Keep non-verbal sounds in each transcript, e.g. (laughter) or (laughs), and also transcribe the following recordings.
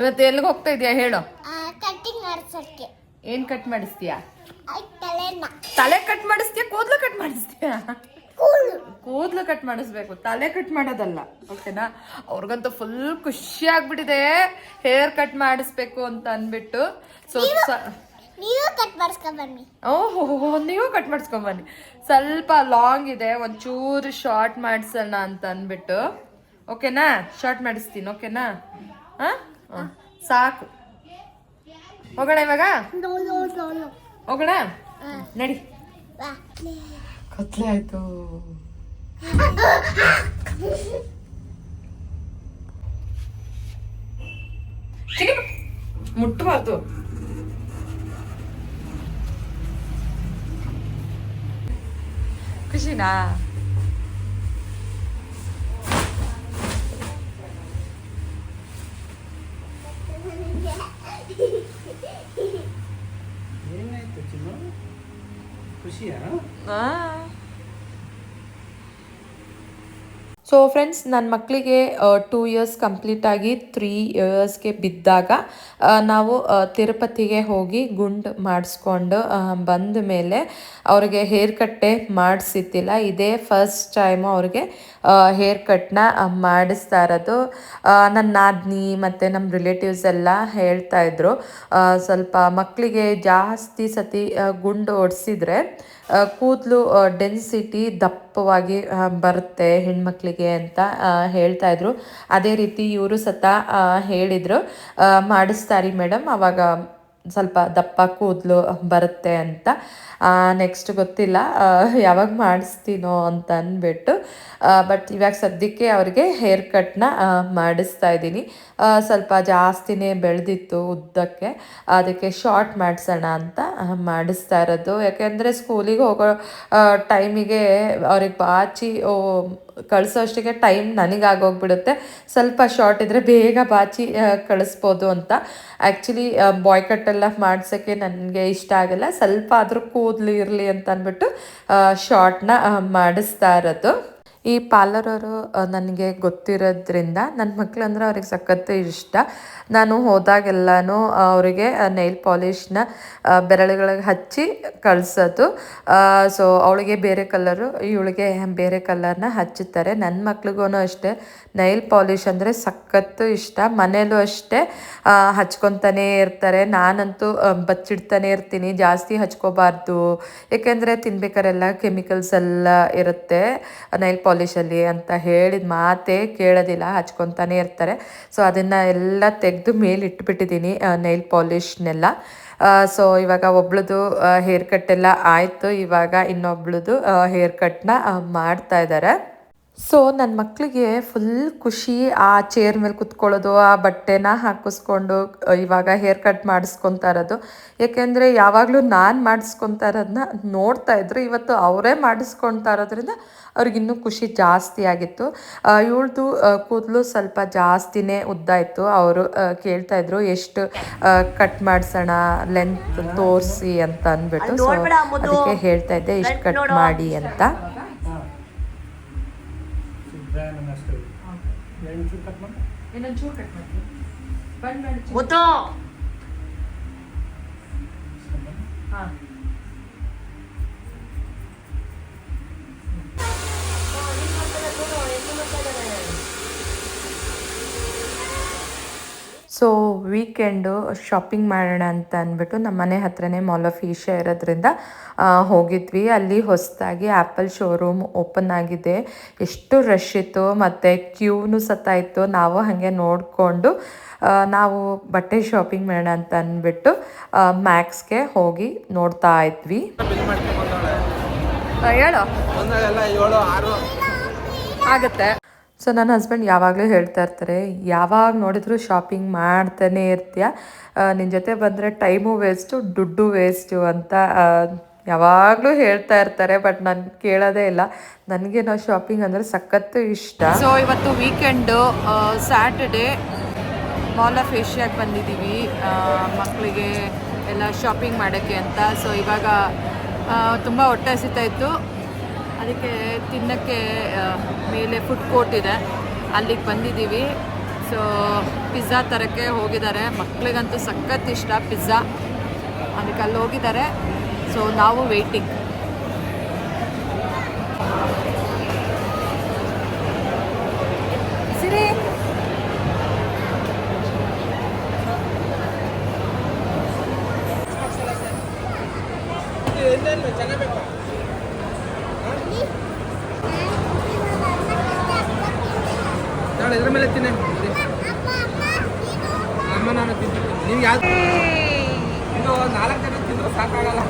ಇವತ್ತು ಎಲ್ಲಿಗೆ ಹೋಗ್ತಾ ಇದೀಯಾ ಹೇಳು. ಕಟಿಂಗ್ ಮಾಡ್ಸಕ್ಕೆ. ಏನ್ ಕಟ್ ಮಾಡಿಸ್ತೀಯಾ? ತಲೆ ಕಟ್ ಮಾಡಿಸ್ತೀಯಾ ಕೂದಲು ಕಟ್ ಮಾಡಿಸ್ತೀಯಾ? ಕೂದಲು. ಕಟ್ ಮಾಡಿಸ್ಬೇಕು ತಲೆ ಕಟ್ ಮಾಡೋದಲ್ಲ. ಓಕೆನಾ? ಅವ್ರಿಗಂತೂ ಫುಲ್ ಖುಷಿ ಆಗ್ಬಿಟ್ಟಿದೆ. ಹೇರ್ ಕಟ್ ಮಾಡಿಸ್ಬೇಕು ಅಂತ ಅಂದ್ಬಿಟ್ಟು. ಸೊ ನೀವು ಕಟ್ ಮಾಡಿಸ್ಕೊಂಡ್ ಬನ್ನಿ. ಓಹೋ ನೀವು ಕಟ್ ಮಾಡಿಸ್ಕೊಂಬನ್ನಿ ಸ್ವಲ್ಪ ಲಾಂಗ್ ಇದೆ ಒಂಚೂರು ಶಾರ್ಟ್ ಮಾಡಿಸೋಣ ಅಂತ ಅಂದ್ಬಿಟ್ಟು. ಓಕೆನಾ? ಶಾರ್ಟ್ ಮಾಡಿಸ್ತೀನಿ ಓಕೆನಾ? ಹಾ? ಹ, ಸಾಕು. ಹೋಗೋಣ ಇವಾಗ? ನೋ ನೋ ನೋ ನೋ ಹೋಗೋಣ? ನಡಿ. ಬಾ. ಕತ್ಲೆ ಆಯ್ತು. ಚಿನಿ ಮುಟ್ಟಬಾರ್ದು. ಖುಷಿನಾ? 啊。ಸೊ ಫ್ರೆಂಡ್ಸ್ ನನ್ನ ಮಕ್ಕಳಿಗೆ ಟೂ ಇಯರ್ಸ್ ಕಂಪ್ಲೀಟ್ ಆಗಿ ತ್ರೀ ಇಯರ್ಸ್ಗೆ ಬಿದ್ದಾಗ ನಾವು ತಿರುಪತಿಗೆ ಹೋಗಿ ಗುಂಡ್ ಮಾಡಿಸ್ಕೊಂಡು ಬಂದ ಮೇಲೆ ಅವ್ರಿಗೆ ಹೇರ್ ಕಟ್ಟೆ ಮಾಡಿಸಿದ್ದಿಲ್ಲ. ಇದೇ ಫಸ್ಟ್ ಟೈಮು ಅವ್ರಿಗೆ ಹೇರ್ ಕಟ್ನ ಮಾಡಿಸ್ತಾ ಇರೋದು. ನನ್ನ ನಾದ್ನಿ ಮತ್ತು ನಮ್ಮ ರಿಲೇಟಿವ್ಸ್ ಎಲ್ಲ ಹೇಳ್ತಾ ಇದ್ರು. ಸ್ವಲ್ಪ ಮಕ್ಕಳಿಗೆ ಜಾಸ್ತಿ ಸತಿ ಗುಂಡು ಹೊಡ್ಸಿದ್ರೆ ಕೂದಲು ಡೆನ್ಸಿಟಿ ದಪ್ಪವಾಗಿ ಬರುತ್ತೆ ಹೆಣ್ಮಕ್ಳಿಗೆ ಅಂತ ಹೇಳ್ತಾ ಇದ್ರು. ಅದೇ ರೀತಿ ಇವರು ಸತ ಹೇಳಿದರು. ಮಾಡಿಸ್ತಾರಿ ಮೇಡಮ್, ಅವಾಗ ಸ್ವಲ್ಪ ದಪ್ಪ ಕೂದಲು ಬರುತ್ತೆ ಅಂತ. ನೆಕ್ಸ್ಟ್ ಗೊತ್ತಿಲ್ಲ ಯಾವಾಗ ಮಾಡಿಸ್ತೀನೋ ಅಂತ ಅಂದ್ಬಿಟ್ಟು ಬಟ್ ಇವಾಗ ಸದ್ಯಕ್ಕೆ ಅವ್ರಿಗೆ ಹೇರ್ ಕಟ್ನ ಮಾಡಿಸ್ತಾ ಇದ್ದೀನಿ. ಸ್ವಲ್ಪ ಜಾಸ್ತಿನೇ ಬೆಳೆದಿತ್ತು ಉದ್ದಕ್ಕೆ. ಅದಕ್ಕೆ ಶಾರ್ಟ್ ಮಾಡಿಸೋಣ ಅಂತ ಮಾಡಿಸ್ತಾ ಇರೋದು. ಯಾಕೆಂದರೆ ಸ್ಕೂಲಿಗೆ ಹೋಗೋ ಟೈಮಿಗೆ ಅವ್ರಿಗೆ ಬಾಚಿ ಕಳಿಸೋ ಅಷ್ಟಿಗೆ ಟೈಮ್ ನನಗಾಗೋಗ್ಬಿಡುತ್ತೆ ಸ್ವಲ್ಪ ಶಾರ್ಟ್ ಇದ್ದರೆ ಬೇಗ ಬಾಚಿ ಕಳಿಸ್ಬೋದು ಅಂತ. ಆ್ಯಕ್ಚುಲಿ ಬಾಯ್ ಕಟ್ಟೆಲ್ಲ ಮಾಡ್ಸೋಕ್ಕೆ ನನಗೆ ಇಷ್ಟ ಆಗಲ್ಲ. ಸ್ವಲ್ಪ ಆದರೂ ಕೂದಲು ಇರಲಿ ಅಂತ ಅಂದ್ಬಿಟ್ಟು ಶಾರ್ಟ್ನ ಮಾಡಿಸ್ತಾ ಇರೋದು. ಈ ಪಾರ್ಲರ್ ಅವರು ನನಗೆ ಗೊತ್ತಿರೋದ್ರಿಂದ ನನ್ನ ಮಕ್ಕಳು ಅಂದರೆ ಅವ್ರಿಗೆ ಸಖತ್ತು ಇಷ್ಟ. ನಾನು ಹೋದಾಗೆಲ್ಲನೂ ಅವರಿಗೆ ನೈಲ್ ಪಾಲಿಷ್ನ ಬೆರಳುಗಳಿಗೆ ಹಚ್ಚಿ ಕಳಿಸೋದು. ಸೊ ಅವಳಿಗೆ ಬೇರೆ ಕಲರು ಇವಳಿಗೆ ಬೇರೆ ಕಲರ್ನ ಹಚ್ಚುತ್ತಾರೆ. ನನ್ನ ಮಕ್ಳಿಗೂ ಅಷ್ಟೇ. ನೈಲ್ ಪಾಲಿಷ್ ಅಂದರೆ ಸಖತ್ತು ಇಷ್ಟ. ಮನೇಲೂ ಅಷ್ಟೇ ಹಚ್ಕೊತಾನೆ ಇರ್ತಾರೆ. ನಾನಂತೂ ಬಚ್ಚಿಡ್ತಾನೆ ಇರ್ತೀನಿ. ಜಾಸ್ತಿ ಹಚ್ಕೋಬಾರ್ದು. ಏಕೆಂದರೆ ತಿನ್ಬೇಕಾರೆಲ್ಲ ಕೆಮಿಕಲ್ಸ್ ಎಲ್ಲ ಇರುತ್ತೆ. ನೈಲ್ ಪಾಲಿಶಲ್ಲಿ ಅಂತ ಹೇಳಿದ ಮಾತೇ ಕೇಳೋದಿಲ್ಲ, ಹಚ್ಕೊತಾನೆ ಇರ್ತಾರೆ. ಸೊ ಅದನ್ನು ಎಲ್ಲ ತೆಗೆದು ಮೇಲೆ ಇಟ್ಬಿಟ್ಟಿದ್ದೀನಿ ನೈಲ್ ಪಾಲಿಶ್ನೆಲ್ಲ ಸೊ ಇವಾಗ ಒಬ್ಳದು ಹೇರ್ ಕಟ್ ಎಲ್ಲ ಆಯಿತು. ಇವಾಗ ಇನ್ನೊಬ್ಳದು ಹೇರ್ ಕಟ್ನ ಮಾಡ್ತಾ ಇದ್ದಾರೆ ಸೊ ನನ್ನ ಮಕ್ಕಳಿಗೆ ಫುಲ್ ಖುಷಿ ಆ ಚೇರ್ ಮೇಲೆ ಕುತ್ಕೊಳ್ಳೋದು ಆ ಬಟ್ಟೆನ ಹಾಕಿಸ್ಕೊಂಡು ಇವಾಗ ಹೇರ್ ಕಟ್ ಮಾಡಿಸ್ಕೊತಾ ಇರೋದು. ಏಕೆಂದರೆ ಯಾವಾಗಲೂ ನಾನು ಮಾಡಿಸ್ಕೊತಾ ಇರೋದನ್ನ ನೋಡ್ತಾ ಇದ್ರು. ಇವತ್ತು ಅವರೇ ಮಾಡಿಸ್ಕೊತಾ ಇರೋದ್ರಿಂದ ಅವ್ರಿಗಿನ್ನೂ ಖುಷಿ ಜಾಸ್ತಿ ಆಗಿತ್ತು. ಇವಳ್ದು ಕೂದಲು ಸ್ವಲ್ಪ ಜಾಸ್ತಿನೇ ಉದ್ದ ಇತ್ತು. ಅವರು ಕೇಳ್ತಾ ಇದ್ರು ಎಷ್ಟು ಕಟ್ ಮಾಡಿಸೋಣ ಲೆಂತ್ ತೋರಿಸಿ ಅಂತ ಅಂದ್ಬಿಟ್ಟು. ಸೊ ಅದಕ್ಕೆ ಹೇಳ್ತಾ ಇದ್ದೆ ಇಷ್ಟು ಕಟ್ ಮಾಡಿ ಅಂತ. ಸುಬ್ರಾಯನ ಅಷ್ಟು. ಎಂಟು ಕಟ್ ಮಾಡಿ ಇನ್ನೊಂಚೂರು ಕಟ್ ಮಾಡ್ತೀನಿ ಬಂದ್ ಮಾಡಿ ಮುತ್ತು ಹಾಂ. ಸೊ ವೀಕೆಂಡು ಶಾಪಿಂಗ್ ಮಾಡೋಣ ಅಂತ ಅಂದ್ಬಿಟ್ಟು ನಮ್ಮ ಮನೆ ಹತ್ರನೇ ಮಾಲ್ ಆಫ್ ಈಶಾ ಇರೋದ್ರಿಂದ ಹೋಗಿದ್ವಿ. ಅಲ್ಲಿ ಹೊಸದಾಗಿ ಆ್ಯಪಲ್ ಶೋರೂಮ್ ಓಪನ್ ಆಗಿದೆ. ಎಷ್ಟು ರಶ್ ಇತ್ತು ಮತ್ತು ಕ್ಯೂನು ಸತ್ತಾಯಿತ್ತು ಇತ್ತು. ನಾವು ಹಾಗೆ ನೋಡಿಕೊಂಡು ನಾವು ಬಟ್ಟೆ ಶಾಪಿಂಗ್ ಮಾಡೋಣ ಅಂತ ಅಂದ್ಬಿಟ್ಟು ಮ್ಯಾಕ್ಸ್ಗೆ ಹೋಗಿ ನೋಡ್ತಾ ಇದ್ವಿ. ಹೇಳೋ. ಆಗುತ್ತೆ. ಸೊ ನನ್ನ ಹಸ್ಬೆಂಡ್ ಯಾವಾಗಲೂ ಹೇಳ್ತಾ ಇರ್ತಾರೆ, ಯಾವಾಗ ನೋಡಿದ್ರು ಶಾಪಿಂಗ್ ಮಾಡ್ತಾನೆ ಇರ್ತೀಯ? ನಿನ್ನ ಜೊತೆ ಬಂದರೆ ಟೈಮು ವೇಸ್ಟು ದುಡ್ಡು ವೇಸ್ಟು ಅಂತ ಯಾವಾಗಲೂ ಹೇಳ್ತಾ ಇರ್ತಾರೆ ಬಟ್ ನಾನು ಕೇಳೋದೇ ಇಲ್ಲ. ನನಗೆ ನಾವು ಶಾಪಿಂಗ್ ಅಂದರೆ ಸಖತ್ತು ಇಷ್ಟ. ಸೊ ಇವತ್ತು ವೀಕೆಂಡು ಸ್ಯಾಟರ್ಡೇ ಮಾಲ್ ಆಫ್ ಏಷ್ಯಾಗೆ ಬಂದಿದ್ದೀವಿ ಮಕ್ಕಳಿಗೆ ಎಲ್ಲ ಶಾಪಿಂಗ್ ಮಾಡೋಕ್ಕೆ ಅಂತ. ಸೊ ಇವಾಗ ತುಂಬ ಹೊಟ್ಟೆ ಹಸಿತಾ ಇತ್ತು. ಅದಕ್ಕೆ ತಿನ್ನೋಕ್ಕೆ ಮೇಲೆ ಫುಡ್ ಕೋರ್ಟ್ ಇದೆ. ಅಲ್ಲಿಗೆ ಬಂದಿದ್ದೀವಿ. ಸೊ ಪಿಜ್ಜಾ ತರಕ್ಕೆ ಹೋಗಿದ್ದಾರೆ. ಮಕ್ಳಿಗಂತೂ ಸಖತ್ ಇಷ್ಟ ಪಿಜ್ಜಾ ಅದಕ್ಕೆ ಅಲ್ಲಿ ಹೋಗಿದ್ದಾರೆ. ಸೊ ನಾವು ವೆಯ್ಟಿಂಗ್ ಸಿರಿ. ಮೇಲೆ ತಿನ್ನೆ ಅಮ್ಮ ನಾನು ತಿಂತೀನಿ ನೀವು ಯಾವ್ದು ಇದು ನಾಲ್ಕು ಜನ ತಿಂದ್ರೆ ಸಾಕಾಗಲ್ಲ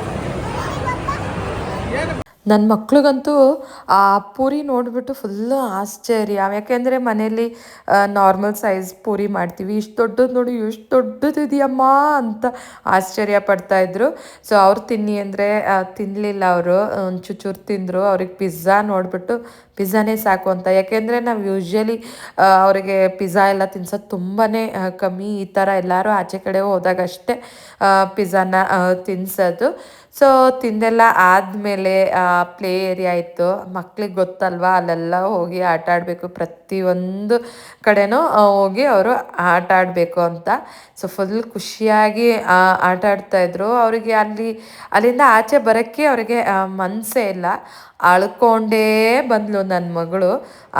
ಏನು ನನ್ನ ಮಕ್ಳಿಗಂತೂ ಆ ಪೂರಿ ನೋಡಿಬಿಟ್ಟು ಫುಲ್ಲು ಆಶ್ಚರ್ಯ. ಯಾಕೆಂದರೆ ಮನೇಲಿ ನಾರ್ಮಲ್ ಸೈಜ್ ಪೂರಿ ಮಾಡ್ತೀವಿ. ಇಷ್ಟು ದೊಡ್ಡದು ನೋಡಿ ಎಷ್ಟು ದೊಡ್ಡದಿದೆಯಮ್ಮ ಅಂತ ಆಶ್ಚರ್ಯ ಪಡ್ತಾಯಿದ್ರು ಸೊ ಅವ್ರು ತಿನ್ನಿ ಅಂದರೆ ತಿನ್ನಲಿಲ್ಲ ಅವರು. ಒಂಚೂರು ಚೂರು ತಿಂದರು. ಅವ್ರಿಗೆ ಪಿಜ್ಜಾ ನೋಡಿಬಿಟ್ಟು ಪಿಜ್ಜಾನೇ ಸಾಕು ಅಂತ. ಯಾಕೆಂದರೆ ನಾವು ಯೂಶ್ವಲಿ ಅವರಿಗೆ ಪಿಜ್ಜಾ ಎಲ್ಲ ತಿನ್ಸೋದು ತುಂಬಾ ಕಮ್ಮಿ. ಈ ಥರ ಎಲ್ಲರೂ ಆಚೆ ಕಡೆ ಹೋದಾಗ ಅಷ್ಟೇ ಪಿಜ್ಜಾನ ತಿನ್ಸೋದು. ಸೊ ತಿಂದೆಲ್ಲ ಆದಮೇಲೆ ಪ್ಲೇ ಏರಿಯಾ ಇತ್ತು. ಮಕ್ಳಿಗೆ ಗೊತ್ತಲ್ವಾ? ಅಲ್ಲೆಲ್ಲ ಹೋಗಿ ಆಟ ಆಡಬೇಕು. ಪ್ರತಿಯೊಂದು ಕಡೆನೂ ಹೋಗಿ ಅವರು ಆಟ ಆಡಬೇಕು ಅಂತ. ಸೊ ಫುಲ್ ಖುಷಿಯಾಗಿ ಆಟ ಆಡ್ತಾಯಿದ್ರು ಅವರಿಗೆ ಅಲ್ಲಿ, ಅಲ್ಲಿಂದ ಆಚೆ ಬರೋಕ್ಕೆ ಅವರಿಗೆ ಮನಸ್ಸೇ ಇಲ್ಲ. ಅಳ್ಕೊಂಡೇ ಬಂದಳು ನನ್ನ ಮಗಳು.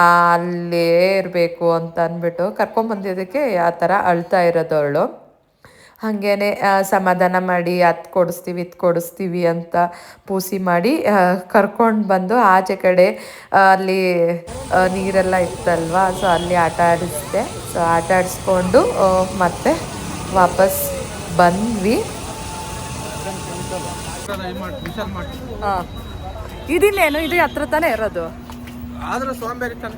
ಅಲ್ಲೇ ಇರಬೇಕು ಅಂತ ಅಂದ್ಬಿಟ್ಟು ಕರ್ಕೊಂಬಂದಿದ್ದಕ್ಕೆ ಆ ಥರ ಅಳ್ತಾ ಇರೋದು ಅವಳು. ಹಾಗೇನೆ ಸಮಾಧಾನ ಮಾಡಿ ಅದು ಕೊಡಿಸ್ತೀವಿ ಇದು ಕೊಡಿಸ್ತೀವಿ ಅಂತ ಪೂಸಿ ಮಾಡಿ ಕರ್ಕೊಂಡು ಬಂದು ಆಚೆ ಕಡೆ ಅಲ್ಲಿ ನೀರೆಲ್ಲ ಇತ್ತಲ್ವಾ ಸೊ ಅಲ್ಲಿ ಆಟ ಆಡಿಸ್ದೆ. ಸೊ ಆಟ ಆಡಿಸ್ಕೊಂಡು ಮತ್ತೆ ವಾಪಸ್ ಬಂದ್ವಿ. ಹಾಂ ಇದಿಲ್ಲೇನು? ಇದು ಹತ್ರ ತಾನೇ ಇರೋದು? ಆದ್ರೆ ಸೋಂಬೇರಿ ತಾನೆ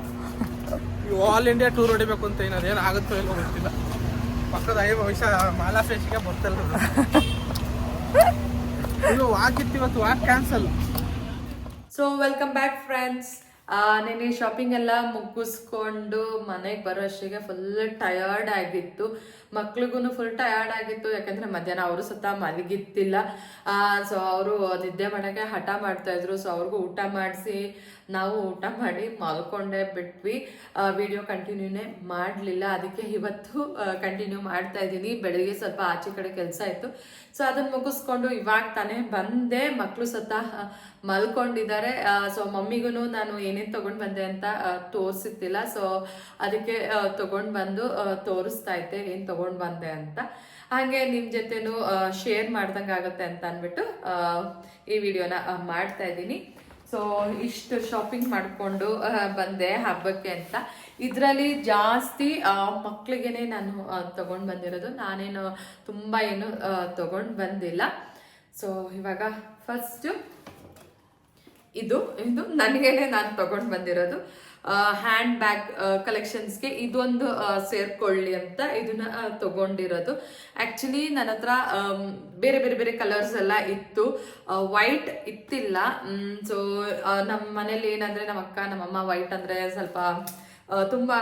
ಈ ಆಲ್ ಇಂಡಿಯಾ ಟೂರ್ ಹೊಡಿಬೇಕು ಅಂತ ಏನಾದ್ರು ಏನಾಗುತ್ತೋ ಆಗುತ್ತೋ ಇಲ್ಲೋ ಗೊತ್ತಿಲ್ಲ. ಪಕ್ಕದ ಐ ವಿಷ ಮಾಲಾ ಫೇಸ್ಗೆ ಬರ್ತಲ್ಲ (laughs) ಇದು ವಾಕಿತ್ತು ಇವತ್ತು walk cancel so welcome back friends ನೆನೆ ಶಾಪಿಂಗ್ ಎಲ್ಲ ಮುಗಿಸ್ಕೊಂಡು ಮನೆಗೆ ಬರೋ ಅಷ್ಟಿಗೆ ಫುಲ್ ಟಯರ್ಡ್ ಆಗಿತ್ತು. ಮಕ್ಳಿಗೂ ಫುಲ್ ಟಯರ್ಡ್ ಆಗಿತ್ತು, ಯಾಕಂದ್ರೆ ಮಧ್ಯಾಹ್ನ ಅವರು ಸತ ಮಲಗಿತ್ತಿಲ್ಲ. ಸೊ ಅವರು ನಿದ್ದೆ ಮಾಡೋಕ್ಕೆ ಹಠ ಮಾಡ್ತಾ ಇದ್ರು. ಸೊ ಅವ್ರಿಗೂ ಊಟ ಮಾಡಿಸಿ, ನಾವು ಊಟ ಮಾಡಿ ಮಲ್ಕೊಂಡೇ, ಬಿಟ್ವಿ. ವಿಡಿಯೋ ಕಂಟಿನ್ಯೂನೇ ಮಾಡಲಿಲ್ಲ. ಅದಕ್ಕೆ ಇವತ್ತು ಕಂಟಿನ್ಯೂ ಮಾಡ್ತಾ ಇದ್ದೀನಿ. ಬೆಳಗ್ಗೆ ಸ್ವಲ್ಪ ಆಚೆ ಕಡೆ ಕೆಲಸ ಇತ್ತು. ಸೊ ಅದನ್ನ ಮುಗಿಸ್ಕೊಂಡು ಇವಾಗ ತಾನೇ ಬಂದೆ. ಮಕ್ಕಳು ಸತ ಮಲ್ಕೊಂಡಿದ್ದಾರೆ. ಸೊ ಮಮ್ಮಿಗೂ ನಾನು ಏನೇನು ತೊಗೊಂಡು ಬಂದೆ ಅಂತ ತೋರಿಸುತ್ತಿಲ್ಲ. ಸೊ ಅದಕ್ಕೆ ತೊಗೊಂಡು ಬಂದು ತೋರಿಸ್ತಾ ಇದ್ದೆ. ಏನು ಬಂದೆ ಅಂತ. ಹಾಗೆ ನಿಮ್ಮ ಜೊತೆನೂ ಶೇರ್ ಮಾಡ್ದಂಗೆ ಆಗುತ್ತೆ ಅಂತ ಅಂದ್ಬಿಟ್ಟು ಆ, ಈ ವಿಡಿಯೋನ ಮಾಡ್ತಾ ಇದ್ದೀನಿ. ಸೊ ಇಷ್ಟು ಶಾಪಿಂಗ್ ಮಾಡಿಕೊಂಡು ಬಂದೆ ಹಬ್ಬಕ್ಕೆ ಅಂತ. ಇದರಲ್ಲಿ ಜಾಸ್ತಿ ಮಕ್ಳಿಗೆನೆ ನಾನು ತಗೊಂಡ್ ಬಂದಿರೋದು. ನಾನೇನು ತುಂಬಾ ಏನು ತಗೊಂಡ್ ಬಂದಿಲ್ಲ. ಸೊ ಇವಾಗ ಫಸ್ಟು ಇದು ಇದು ನನಗೇನೆ ನಾನು ತಗೊಂಡ್ ಬಂದಿರೋದು. ಹ್ಯಾಂಡ್ ಬ್ಯಾಗ್ ಕಲೆಕ್ಷನ್ಸ್ಗೆ ಇದೊಂದು ಸೇರ್ಕೊಳ್ಳಿ ಅಂತ ಇದನ್ನ ತಗೊಂಡಿರೋದು. ಆ್ಯಕ್ಚುಲಿ ನನ್ನ ಹತ್ರ ಬೇರೆ ಬೇರೆ ಬೇರೆ ಕಲರ್ಸ್ ಎಲ್ಲ ಇತ್ತು. ವೈಟ್ ಇತ್ತಿಲ್ಲ. ಸೊ ನಮ್ಮ ಮನೇಲಿ ಏನಂದ್ರೆ ನಮ್ಮ ಅಕ್ಕ ನಮ್ಮಮ್ಮ ವೈಟ್ ಅಂದ್ರೆ ಸ್ವಲ್ಪ ತುಂಬಾ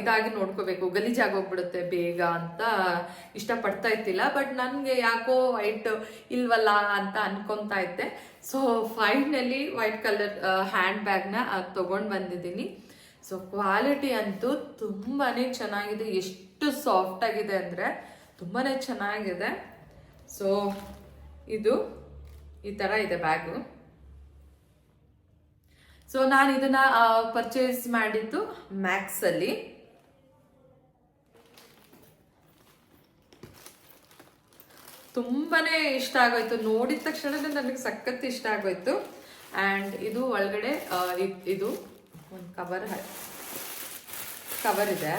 ಇದಾಗಿ ನೋಡ್ಕೋಬೇಕು. ಗಲೀಜಾಗಿ ಹೋಗ್ಬಿಡುತ್ತೆ ಬೇಗ ಅಂತ ಇಷ್ಟಪಡ್ತಾ ಇತ್ತಿಲ್ಲ ಬಟ್ ನನಗೆ ಯಾಕೋ ವೈಟ್ ಇಲ್ವಲ್ಲ ಅಂತ ಅನ್ಕೊಂತಾ ಇದ್ದೆ. So finally white colour hand ಬ್ಯಾಗ್ನ ತೊಗೊಂಡು ಬಂದಿದ್ದೀನಿ. ಸೊ ಕ್ವಾಲಿಟಿ ಅಂತೂ ತುಂಬಾ ಚೆನ್ನಾಗಿದೆ. ಎಷ್ಟು ಸಾಫ್ಟ್ ಆಗಿದೆ ಅಂದರೆ ತುಂಬಾ ಚೆನ್ನಾಗಿದೆ. ಸೊ ಇದು ಈ ಥರ ಇದೆ ಬ್ಯಾಗು. ಸೊ ನಾನು ಇದನ್ನ ಪರ್ಚೇಸ್ ಮಾಡಿದ್ದು ಮ್ಯಾಕ್ಸಲ್ಲಿ ತುಂಬಾ ಇಷ್ಟ ಆಗೋಯ್ತು. ನೋಡಿದ ತಕ್ಷಣನೇ ನನಗೆ ಸಖತ್ ಇಷ್ಟ ಆಗೋಯ್ತು. ಆ್ಯಂಡ್ ಇದು ಒಳಗಡೆ ಇದು ಒಂದು ಕವರ್ ಕವರ್ ಇದೆ.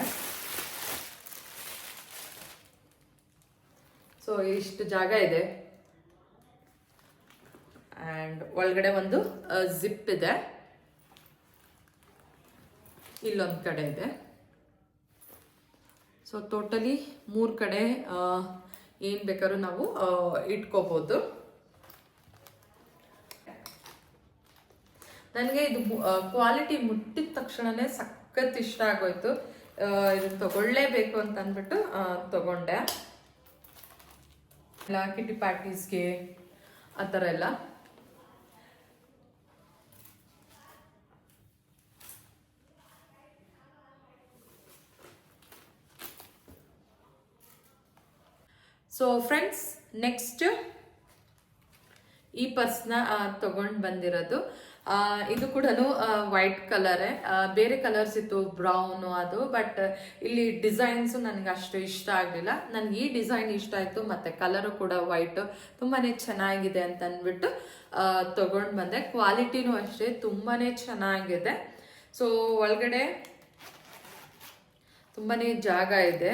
ಸೊ ಇಷ್ಟು ಜಾಗ ಇದೆ. ಆ್ಯಂಡ್ ಒಳಗಡೆ ಒಂದು ಜಿಪ್ ಇದೆ. ಇಲ್ಲೊಂದು ಕಡೆ ಇದೆ. ಸೊ ಟೋಟಲಿ ಮೂರು ಕಡೆ ಏನು ಬೇಕಾದ್ರೂ ನಾವು ಇಟ್ಕೋಬೋದು. ನನಗೆ ಇದು ಕ್ವಾಲಿಟಿ ಮುಟ್ಟಿದ ತಕ್ಷಣನೇ ಸಖತ್ ಇಷ್ಟ ಆಗೋಯ್ತು. ಇದು ತಗೊಳ್ಳೇಬೇಕು ಅಂತ ಅಂದ್ಬಿಟ್ಟು ತಗೊಂಡೆ. ಎಲ್ಲ ಕಿಟಿ ಪ್ಯಾಟೀಸ್ಗೆ, ಆ ಥರ ಎಲ್ಲ. ಸೊ ಫ್ರೆಂಡ್ಸ್ ನೆಕ್ಸ್ಟ್ ಈ ಪರ್ಸ್ನ ತಗೊಂಡು ಬಂದಿರೋದು. ಇದು ಕೂಡ ವೈಟ್ ಕಲರೇ ಬೇರೆ ಕಲರ್ಸ್ ಇತ್ತು ಬ್ರೌನು ಅದು ಬಟ್ ಇಲ್ಲಿ ಡಿಸೈನ್ಸ್ ನನಗೆ ಅಷ್ಟು ಇಷ್ಟ ಆಗಲಿಲ್ಲ. ನನಗೆ ಈ ಡಿಸೈನ್ ಇಷ್ಟ ಆಯಿತು, ಮತ್ತು ಕಲರು ಕೂಡ ವೈಟ್ ತುಂಬಾ ಚೆನ್ನಾಗಿದೆ ಅಂತ ಅಂದ್ಬಿಟ್ಟು ತಗೊಂಡು ಬಂದೆ. ಕ್ವಾಲಿಟಿನೂ ಅಷ್ಟೇ ತುಂಬಾ ಚೆನ್ನಾಗಿದೆ. ಸೊ ಒಳಗಡೆ ತುಂಬಾ ಜಾಗ ಇದೆ.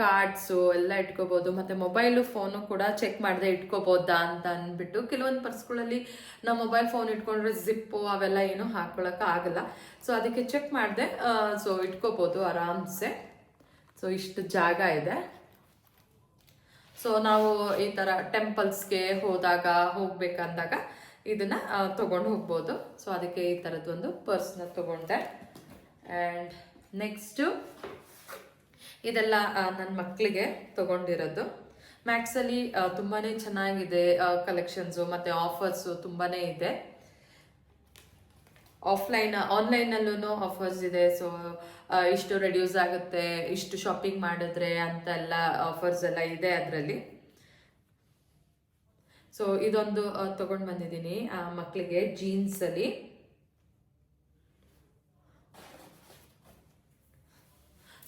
ಕಾರ್ಡ್ಸು ಎಲ್ಲ ಇಟ್ಕೋಬೋದು, ಮತ್ತು ಮೊಬೈಲು ಫೋನು ಕೂಡ ಚೆಕ್ ಮಾಡದೆ ಇಟ್ಕೋಬೋದಾ ಅಂತ ಅಂದ್ಬಿಟ್ಟು ಕೆಲವೊಂದು ಪರ್ಸ್ಗಳಲ್ಲಿ ನಾವು ಮೊಬೈಲ್ ಫೋನ್ ಇಟ್ಕೊಂಡ್ರೆ ಜಿಪ್ಪು ಅವೆಲ್ಲ ಏನೂ ಹಾಕ್ಕೊಳಕ್ಕೆ ಆಗಲ್ಲ. ಸೊ ಅದಕ್ಕೆ ಚೆಕ್ ಮಾಡಿದೆ ಸೊ ಇಟ್ಕೋಬೋದು ಆರಾಮ್ಸೆ. ಸೊ ಇಷ್ಟು ಜಾಗ ಇದೆ. ಸೊ ನಾವು ಈ ಥರ ಟೆಂಪಲ್ಸ್ಗೆ ಹೋದಾಗ, ಹೋಗ್ಬೇಕಂದಾಗ ಇದನ್ನ ತೊಗೊಂಡು ಹೋಗ್ಬೋದು. ಸೊ ಅದಕ್ಕೆ ಈ ಥರದ್ದೊಂದು ಪರ್ಸ್ನ ತಗೊಂಡೆ. ಆ್ಯಂಡ್ ನೆಕ್ಸ್ಟು ಇದೆಲ್ಲ ನನ್ನ ಮಕ್ಕಳಿಗೆ ತಗೊಂಡಿರೋದು. ಮ್ಯಾಕ್ಸಲ್ಲಿ ತುಂಬಾ ಚೆನ್ನಾಗಿದೆ ಕಲೆಕ್ಷನ್ಸು ಮತ್ತು ಆಫರ್ಸು ತುಂಬಾ ಇದೆ. ಆಫ್ಲೈನ್ ಆನ್ಲೈನಲ್ಲೂ ಆಫರ್ಸ್ ಇದೆ. ಸೊ ಇಷ್ಟು ರೆಡ್ಯೂಸ್ ಆಗುತ್ತೆ, ಇಷ್ಟು ಶಾಪಿಂಗ್ ಮಾಡಿದ್ರೆ ಅಂತ ಎಲ್ಲ ಆಫರ್ಸ್ ಎಲ್ಲ ಇದೆ ಅದರಲ್ಲಿ. ಸೊ ಇದೊಂದು ತಗೊಂಡು ಬಂದಿದ್ದೀನಿ ಮಕ್ಕಳಿಗೆ ಜೀನ್ಸಲ್ಲಿ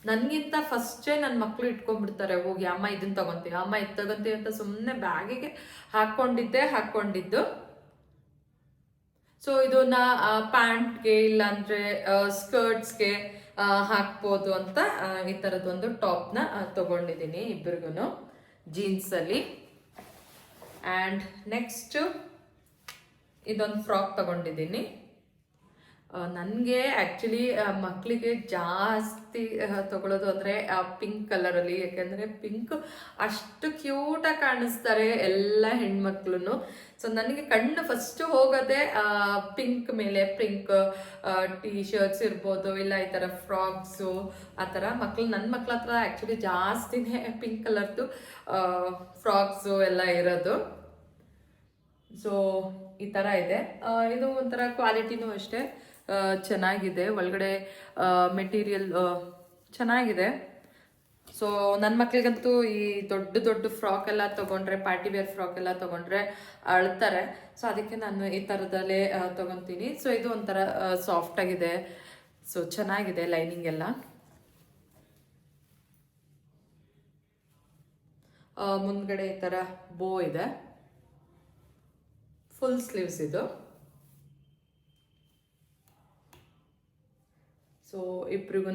ನನಗಿಂತ ಫಸ್ಟೇ ನನ್ನ ಮಕ್ಕಳು ಇಟ್ಕೊಂಡ್ಬಿಡ್ತಾರೆ, ಹೋಗಿ ಅಮ್ಮ ಇದನ್ನ ತಗೊಂತೀವಿ ಅಮ್ಮ ಇದು ತಗೊಂತೀವಿ ಅಂತ ಸುಮ್ಮನೆ ಬ್ಯಾಗಿಗೆ ಹಾಕ್ಕೊಂಡಿದ್ದೆ ಹಾಕ್ಕೊಂಡಿದ್ದು ಸೊ ಇದನ್ನ ಪ್ಯಾಂಟ್ಗೆ ಇಲ್ಲಾಂದ್ರೆ ಸ್ಕರ್ಟ್ಸ್ಗೆ ಹಾಕ್ಬೋದು ಅಂತ ಈ ಥರದ್ದೊಂದು ಟಾಪ್ನ ತಗೊಂಡಿದ್ದೀನಿ ಇಬ್ಬರಿಗೂ ಜೀನ್ಸಲ್ಲಿ. ಆ್ಯಂಡ್ ನೆಕ್ಸ್ಟು ಇದೊಂದು ಫ್ರಾಕ್ ತಗೊಂಡಿದ್ದೀನಿ. ನನಗೆ ಆ್ಯಕ್ಚುಲಿ ಮಕ್ಕಳಿಗೆ ಜಾಸ್ತಿ ತಗೊಳ್ಳೋದು ಅಂದರೆ ಪಿಂಕ್ ಕಲರಲ್ಲಿ ಯಾಕೆಂದರೆ ಪಿಂಕ್ ಅಷ್ಟು ಕ್ಯೂಟಾಗಿ ಕಾಣಿಸ್ತಾರೆ ಎಲ್ಲ ಹೆಣ್ಮಕ್ಳು ಸೊ ನನಗೆ ಕಣ್ಣು ಫಸ್ಟು ಹೋಗೋದೇ ಪಿಂಕ್ ಮೇಲೆ ಪಿಂಕ್ ಟೀ ಶರ್ಟ್ಸ್ ಇರ್ಬೋದು, ಇಲ್ಲ ಈ ಥರ ಫ್ರಾಕ್ಸು ಆ ಥರ ಮಕ್ಳು ನನ್ನ ಮಕ್ಳ ಹತ್ರ ಆ್ಯಕ್ಚುಲಿ ಜಾಸ್ತಿನೇ ಪಿಂಕ್ ಕಲರ್ದು ಫ್ರಾಕ್ಸು ಎಲ್ಲ ಇರೋದು. ಸೊ ಈ ಥರ ಇದೆ. ಇದು ಒಂಥರ ಕ್ವಾಲಿಟಿನೂ ಅಷ್ಟೇ. ಚೆನ್ನಾಗಿದೆ. ಒಳಗಡೆ ಮೆಟೀರಿಯಲ್ ಚೆನ್ನಾಗಿದೆ. ಸೊ ನನ್ನ ಮಕ್ಳಿಗಂತೂ ಈ ದೊಡ್ಡ ದೊಡ್ಡ ಫ್ರಾಕ್ ಎಲ್ಲ ತೊಗೊಂಡ್ರೆ ಪಾರ್ಟಿ ವೇರ್ ಫ್ರಾಕ್ ಎಲ್ಲ ತೊಗೊಂಡ್ರೆ ಅಳ್ತಾರೆ. ಸೊ ಅದಕ್ಕೆ ನಾನು ಈ ಥರದಲ್ಲೇ ತೊಗೊತೀನಿ. ಸೊ ಇದು ಒಂಥರ ಸಾಫ್ಟ್ ಆಗಿದೆ. ಸೊ ಚೆನ್ನಾಗಿದೆ ಲೈನಿಂಗ್ ಎಲ್ಲ. ಮುಂದ್ಗಡೆ ಈ ಥರ ಬೋ ಇದೆ. ಫುಲ್ ಸ್ಲೀವ್ಸ್ ಇದು. ಸೊ ಇಬ್ರಿಗೂ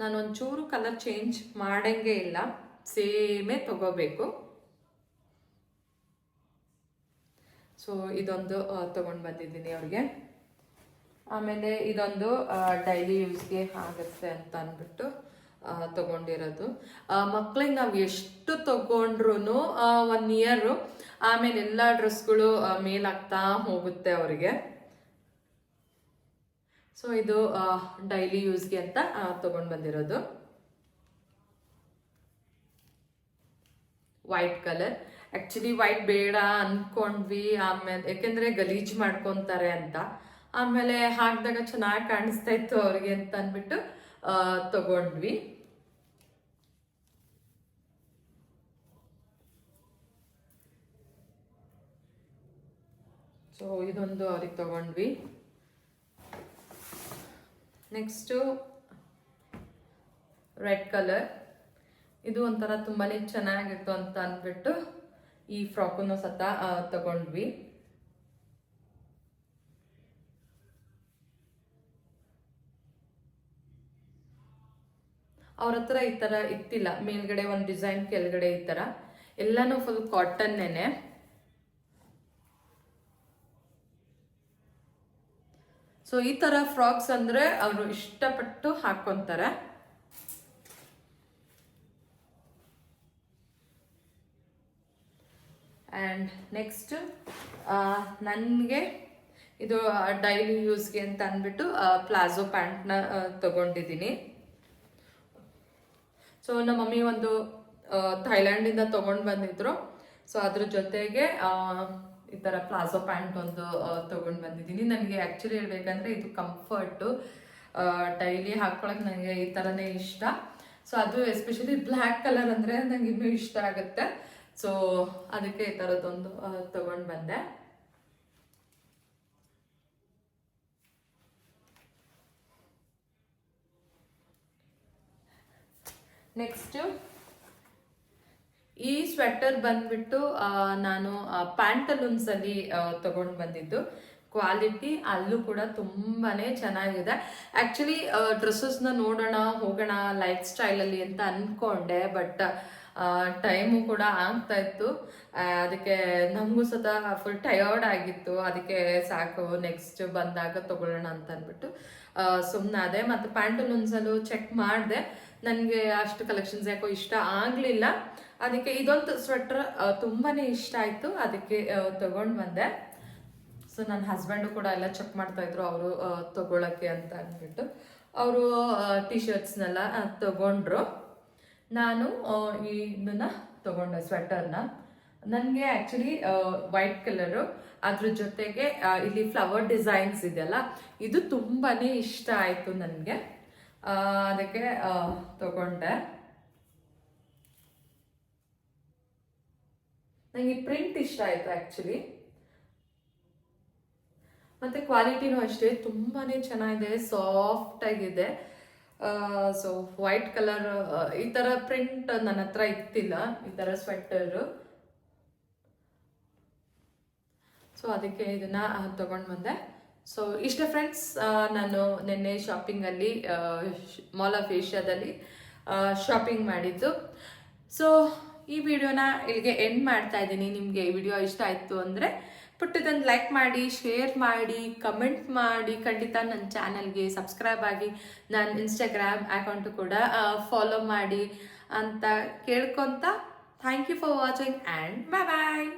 ನಾನು ಒಂಚೂರು ಕಲರ್ ಚೇಂಜ್ ಮಾಡಂಗೆ ಇಲ್ಲ. ಸೇಮೇ ತಗೋಬೇಕು. ಸೊ ಇದೊಂದು ತೊಗೊಂಡು ಬಂದಿದ್ದೀನಿ ಅವ್ರಿಗೆ. ಆಮೇಲೆ ಇದೊಂದು ಡೈಲಿ ಯೂಸ್ಗೆ ಆಗುತ್ತೆ ಅಂತ ಅಂದ್ಬಿಟ್ಟು ತಗೊಂಡಿರೋದು. ಮಕ್ಳಿಗೆ ನಾವು ಎಷ್ಟು ತಗೊಂಡ್ರು ಒನ್ ಇಯರು ಆಮೇಲೆ ಎಲ್ಲ ಡ್ರೆಸ್ಗಳು ಮೇಲಾಗ್ತಾ ಹೋಗುತ್ತೆ ಅವರಿಗೆ. ಸೊ ಇದು ಡೈಲಿ ಯೂಸ್ಗೆ ಅಂತ ತೊಗೊಂಡು ಬಂದಿರೋದು. ವೈಟ್ ಕಲರ್ ಆ್ಯಕ್ಚುಲಿ ವೈಟ್ ಬೇಡ ಅಂದ್ಕೊಂಡ್ವಿ ಆಮೇಲೆ, ಯಾಕೆಂದರೆ ಗಲೀಜ್ ಮಾಡ್ಕೊತಾರೆ ಅಂತ. ಆಮೇಲೆ ಹಾಕಿದಾಗ ಚೆನ್ನಾಗಿ ಕಾಣಿಸ್ತಾ ಇತ್ತು ಅವ್ರಿಗೆ ಅಂತ ಅಂದ್ಬಿಟ್ಟು ತಗೊಂಡ್ವಿ. ಸೊ ಇದೊಂದು ಅವ್ರಿಗೆ ತಗೊಂಡ್ವಿ. ನೆಕ್ಸ್ಟು ರೆಡ್ ಕಲರ್ ಇದು ಒಂಥರ ತುಂಬಾ ಚೆನ್ನಾಗಿತ್ತು ಅಂತ ಅಂದ್ಬಿಟ್ಟು ಈ ಫ್ರಾಕನ್ನು ಸತ ತಗೊಂಡ್ವಿ. ಅವ್ರ ಹತ್ರ ಈ ಥರ ಇತ್ತಿಲ್ಲ ಮೇಲ್ಗಡೆ ಒಂದು ಡಿಸೈನ್ ಕೆಳಗಡೆ ಈ ಥರ ಎಲ್ಲನೂ ಫುಲ್ ಕಾಟನ್ನೇನೆ ಸೊ ಈ ಥರ ಫ್ರಾಕ್ಸ್ ಅಂದರೆ ಅವರು ಇಷ್ಟಪಟ್ಟು ಹಾಕೊಂತಾರೆ. ಆ್ಯಂಡ್ ನೆಕ್ಸ್ಟ್ ನನಗೆ ಇದು ಡೈಲಿ ಯೂಸ್ಗೆ ಅಂತ ಅಂದ್ಬಿಟ್ಟು ಪ್ಲಾಜೋ ಪ್ಯಾಂಟ್ನ ತಗೊಂಡಿದ್ದೀನಿ ಸೊ ನಮ್ಮ ಮಮ್ಮಿ ಒಂದು ಥೈಲ್ಯಾಂಡ್ ಥೈಲ್ಯಾಂಡಿಂದ ತೊಗೊಂಡು ಬಂದಿದ್ರು. ಸೊ ಅದ್ರ ಜೊತೆಗೆ ಈ ಥರ ಪ್ಲಾಜೋ ಪ್ಯಾಂಟ್ ಒಂದು ತೊಗೊಂಡು ಬಂದಿದ್ದೀನಿ. ನನಗೆ ಆ್ಯಕ್ಚುಲಿ ಹೇಳ್ಬೇಕಂದ್ರೆ ಇದು ಕಂಫರ್ಟು ಡೈಲಿ ಹಾಕ್ಕೊಳಕ್ಕೆ ನನಗೆ ಈ ಥರನೇ ಇಷ್ಟ. ಸೊ ಅದು ಎಸ್ಪೆಷಲಿ ಬ್ಲ್ಯಾಕ್ ಕಲರ್ ಅಂದರೆ ನನಗೆ ಇನ್ನೂ ಇಷ್ಟ ಆಗುತ್ತೆ. ಸೊ ಅದಕ್ಕೆ ಈ ಥರದ್ದೊಂದು ತಗೊಂಡು ಬಂದೆ. ನೆಕ್ಸ್ಟು ಈ ಸ್ವೆಟರ್ ಬಂದ್ಬಿಟ್ಟು ನಾನು ಪ್ಯಾಂಟಲೂನ್ಸ್ ಅಲ್ಲಿ ತಗೊಂಡು ಬಂದಿದ್ದು. ಕ್ವಾಲಿಟಿ ಅಲ್ಲೂ ಕೂಡ ತುಂಬಾನೇ ಚೆನ್ನಾಗಿದೆ. ಆ್ಯಕ್ಚುಲಿ ಡ್ರೆಸ್ಸಸ್ನ ನೋಡೋಣ, ಹೋಗೋಣ ಲೈಫ್ ಸ್ಟೈಲಲ್ಲಿ ಅಂತ ಅಂದ್ಕೊಂಡೆ ಬಟ್ ಟೈಮು ಕೂಡ ಆಗ್ತಾ ಇತ್ತು. ಅದಕ್ಕೆ ನಮಗೂ ಸಹ ಫುಲ್ ಟಯರ್ಡ್ ಆಗಿತ್ತು. ಅದಕ್ಕೆ ಸಾಕು ನೆಕ್ಸ್ಟ್ ಬಂದಾಗ ತೊಗೊಳ್ಳೋಣ ಅಂತ ಅಂದ್ಬಿಟ್ಟು ಸುಮ್ಮನೆ ಅದೇ ಮತ್ತು ಪ್ಯಾಂಟಲೂನ್ಸಲ್ಲೂ ಚೆಕ್ ಮಾಡಿದೆ. ನನಗೆ ಅಷ್ಟು ಕಲೆಕ್ಷನ್ಸ್ ಯಾಕೋ ಇಷ್ಟ ಆಗಲಿಲ್ಲ. ಅದಕ್ಕೆ ಇದೊಂದು ಸ್ವೆಟ್ರ್ ತುಂಬಾನೇ ಇಷ್ಟ ಆಯಿತು. ಅದಕ್ಕೆ ತಗೊಂಡು ಬಂದೆ. ಸೊ ನನ್ನ ಹಸ್ಬೆಂಡು ಕೂಡ ಎಲ್ಲ ಚೆಕ್ ಮಾಡ್ತಾ ಇದ್ರು ಅವರು ತಗೊಳಕ್ಕೆ ಅಂತ ಅಂದ್ಬಿಟ್ಟು. ಅವರು ಟಿ ಶರ್ಟ್ಸ್ನೆಲ್ಲ ತಗೊಂಡ್ರು. ನಾನು ಇದನ್ನ ತಗೊಂಡೆ ಸ್ವೆಟರ್ನ ನನಗೆ ಆ್ಯಕ್ಚುಲಿ ವೈಟ್ ಕಲರು ಅದ್ರ ಜೊತೆಗೆ ಇಲ್ಲಿ ಫ್ಲವರ್ ಡಿಸೈನ್ಸ್ ಇದೆಯಲ್ಲ, ಇದು ತುಂಬಾನೇ ಇಷ್ಟ ಆಯಿತು ನನಗೆ. ಅದಕ್ಕೆ ತಗೊಂಡೆ. ನನಗೆ ಪ್ರಿಂಟ್ ಇಷ್ಟ ಆಯಿತು ಆ್ಯಕ್ಚುಲಿ ಮತ್ತು ಕ್ವಾಲಿಟಿನೂ ಅಷ್ಟೇ ತುಂಬಾ ಚೆನ್ನಾಗಿದೆ ಸಾಫ್ಟ್ ಆಗಿದೆ. ಸೊ ವೈಟ್ ಕಲರ್ ಈ ಥರ ಪ್ರಿಂಟ್ ನನ್ನ ಹತ್ರ ಇತ್ತಿಲ್ಲ ಈ ಥರ ಸ್ವೆಟರು ಸೊ ಅದಕ್ಕೆ ಇದನ್ನು ತೊಗೊಂಡು ಬಂದೆ. ಸೊ ಇಷ್ಟೇ ಫ್ರೆಂಡ್ಸ್ ನಾನು ನಿನ್ನೆ ಶಾಪಿಂಗಲ್ಲಿ ಮಾಲ್ ಆಫ್ ಏಷ್ಯಾದಲ್ಲಿ ಶಾಪಿಂಗ್ ಮಾಡಿದ್ದು. ಸೊ ಈ ವಿಡಿಯೋನ ಇಲ್ಲಿಗೆ ಎಂಡ್ ಮಾಡ್ತಾ ಇದ್ದೀನಿ. ನಿಮಗೆ ಈ ವಿಡಿಯೋ ಇಷ್ಟ ಆಯಿತು ಅಂದರೆ ಪುಟ್ಟದೊಂದು ಲೈಕ್ ಮಾಡಿ ಶೇರ್ ಮಾಡಿ ಕಮೆಂಟ್ ಮಾಡಿ. ಖಂಡಿತ ನನ್ನ ಚಾನಲ್ಗೆ ಸಬ್ಸ್ಕ್ರೈಬ್ ಆಗಿ ನನ್ನ ಇನ್ಸ್ಟಾಗ್ರಾಮ್ ಅಕೌಂಟು ಕೂಡ ಫಾಲೋ ಮಾಡಿ ಅಂತ ಕೇಳ್ಕೊತ thank you for watching and bye bye